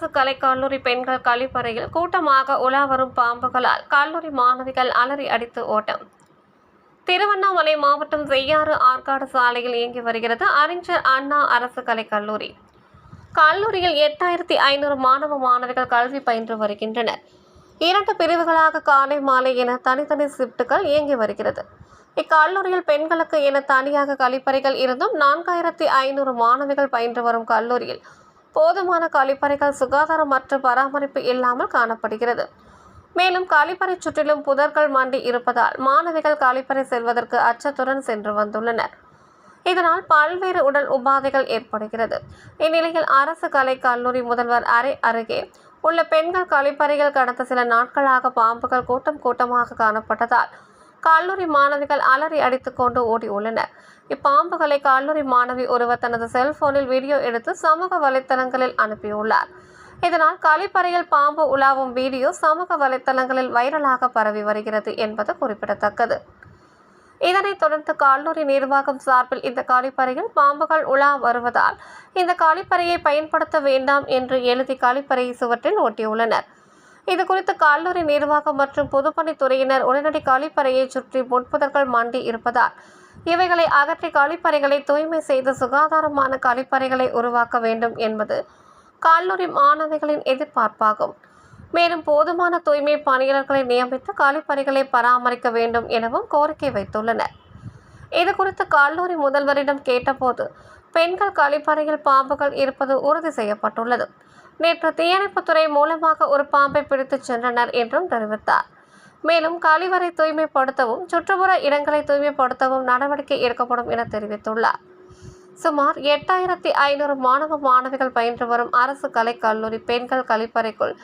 அரசு கலை கல்லூரி பெண்கள் கழிப்பறையில் கூட்டமாக உலா வரும் பாம்புகளால் கல்லூரி மாணவிகள் அலறி அடித்து ஓட்டம். திருவண்ணாமலை மாவட்டம் செய்யாறு ஆற்காடு சாலையில் இயங்கி வருகிறது அறிஞர் அண்ணா அரசு கலை கல்லூரி. கல்லூரியில் எட்டாயிரத்தி ஐநூறு மாணவ மாணவிகள் கல்வி பயின்று வருகின்றனர். இரண்டு பிரிவுகளாக காலை மாலை என தனித்தனி ஷிப்டுகள் இயங்கி வருகிறது. இக்கல்லூரியில் பெண்களுக்கு என தனியாக கழிப்பறைகள் இருந்தும் நான்காயிரத்தி ஐநூறு மாணவிகள் பயின்று வரும் கல்லூரியில் போதுமான கழிப்பறைகள் சுகாதாரமற்ற பராமரிப்பு இல்லாமல் காணப்படுகிறது. மேலும் கழிப்பறை சுற்றிலும் புதர்கள் மண்டி இருப்பதால் மாணவிகள் கழிப்பறை செல்வதற்கு அச்சத்துடன் சென்று வந்துள்ளனர். இதனால் பல்வேறு உடல் உபாதைகள் ஏற்படுகிறது. இந்நிலையில் அரசு கலை கல்லூரி முதல்வர் அறை அருகே உள்ள பெண்கள் கழிப்பறைகள் கடந்த சில நாட்களாக பாம்புகள் கூட்டம் கூட்டமாக காணப்பட்டதால் கல்லூரி மாணவிகள் அலறி அடித்துக்கொண்டு ஓடி உள்ளனர். இப்பாம்புகளை கல்லூரி மாணவி ஒருவர் தனது செல்போனில் வீடியோ எடுத்து சமூக வலைத்தளங்களில் அனுப்பியுள்ளார். இதனால் கழிப்பறையில் பாம்பு உலாவும் வீடியோ சமூக வலைத்தளங்களில் வைரலாக பரவி வருகிறது என்பது குறிப்பிடத்தக்கது. இதனைத் தொடர்ந்து கல்லூரி நிர்வாகம் சார்பில் இந்த கழிப்பறையில் பாம்புகள் உலா வருவதால் இந்த கழிப்பறையை பயன்படுத்த வேண்டாம் என்று எழுதி கழிப்பறையை சுவற்றில் ஒட்டியுள்ளனர் இது குறித்து கல்லூரி நிர்வாகம் மற்றும் பொதுப்பணித்துறையினர் உடனடி கழிப்பறையை சுற்றி முட்புதர்கள் மாண்டி இருப்பதால் இவைகளை அகற்றி கழிப்பறைகளை தூய்மை செய்து சுகாதாரமான கழிப்பறைகளை உருவாக்க வேண்டும் என்பது கல்லூரி மாணவிகளின் எதிர்பார்ப்பாகும். மேலும் போதுமான தூய்மை பணியாளர்களை நியமித்து கழிப்பறைகளை பராமரிக்க வேண்டும் எனவும் கோரிக்கை வைத்துள்ளனர். இது குறித்து கல்லூரி முதல்வரிடம் கேட்டபோது பெண்கள் கழிப்பறையில் பாம்புகள் இருப்பது உறுதி செய்யப்பட்டுள்ளது. நேற்று தீயணைப்புத்துறை மூலமாக ஒரு பாம்பை பிடித்துச் சென்றனர் என்றும் தெரிவித்தார். மேலும் கழிவறை தூய்மைப்படுத்தவும் சுற்றுப்புற இடங்களை தூய்மைப்படுத்தவும் நடவடிக்கை எடுக்கப்படும் என தெரிவித்துள்ளார். சுமார் எட்டாயிரத்தி ஐநூறு மாணவ மாணவிகள் பயின்று வரும் அரசு கலை கல்லூரி பெண்கள் கழிப்பறைக்குள்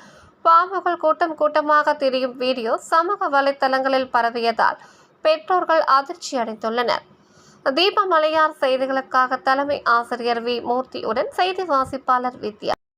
பாம்புகள் கூட்டம் கூட்டமாக திரியும் வீடியோ சமூக வலைத்தளங்களில் பரவியதால் பெற்றோர்கள் அதிர்ச்சி அடைந்துள்ளனர் தீபமலையார் செய்திகளுக்காக தலைமை ஆசிரியர் வி மூர்த்தியுடன் செய்தி வாசிப்பாளர் வித்யா